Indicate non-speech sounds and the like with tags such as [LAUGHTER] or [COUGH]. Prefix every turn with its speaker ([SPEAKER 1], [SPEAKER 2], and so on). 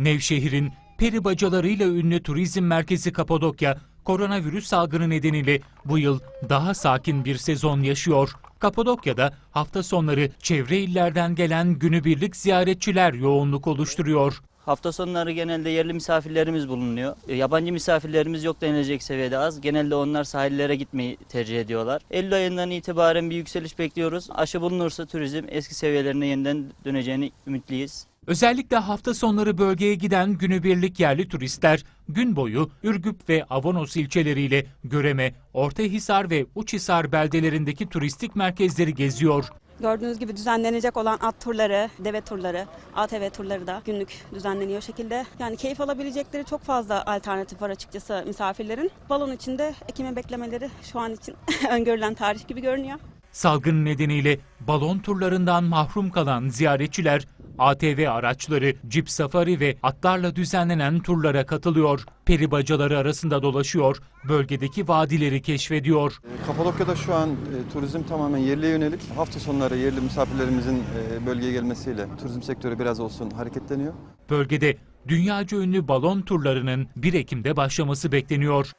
[SPEAKER 1] Nevşehir'in peri bacalarıyla ünlü turizm merkezi Kapadokya, koronavirüs salgını nedeniyle bu yıl daha sakin bir sezon yaşıyor. Kapadokya'da hafta sonları çevre illerden gelen günübirlik ziyaretçiler yoğunluk oluşturuyor.
[SPEAKER 2] Hafta sonları genelde yerli misafirlerimiz bulunuyor. E, Yabancı misafirlerimiz yok denilecek seviyede az. Genelde onlar sahillere gitmeyi tercih ediyorlar. Eylül ayından itibaren bir yükseliş bekliyoruz. Aşı bulunursa turizm eski seviyelerine yeniden döneceğini ümitliyiz.
[SPEAKER 1] Özellikle hafta sonları bölgeye giden günübirlik yerli turistler gün boyu Ürgüp ve Avanos ilçeleriyle Göreme, Ortahisar ve Uçhisar beldelerindeki turistik merkezleri geziyor.
[SPEAKER 3] Gördüğünüz gibi düzenlenecek olan at turları, deve turları, ATV turları da günlük düzenleniyor şekilde. Yani keyif alabilecekleri çok fazla alternatif var açıkçası misafirlerin. Balon içinde Ekim'e beklemeleri şu an için [LAUGHS] öngörülen tarih gibi görünüyor.
[SPEAKER 1] Salgın nedeniyle balon turlarından mahrum kalan ziyaretçiler ATV araçları, cip safari ve atlarla düzenlenen turlara katılıyor. Peri bacaları arasında dolaşıyor, bölgedeki vadileri keşfediyor.
[SPEAKER 4] E, Kapadokya'da şu an e, turizm tamamen yerliye yönelik. Hafta sonları yerli misafirlerimizin e, bölgeye gelmesiyle turizm sektörü biraz olsun hareketleniyor.
[SPEAKER 1] Bölgede dünyaca ünlü balon turlarının 1 Ekim'de başlaması bekleniyor.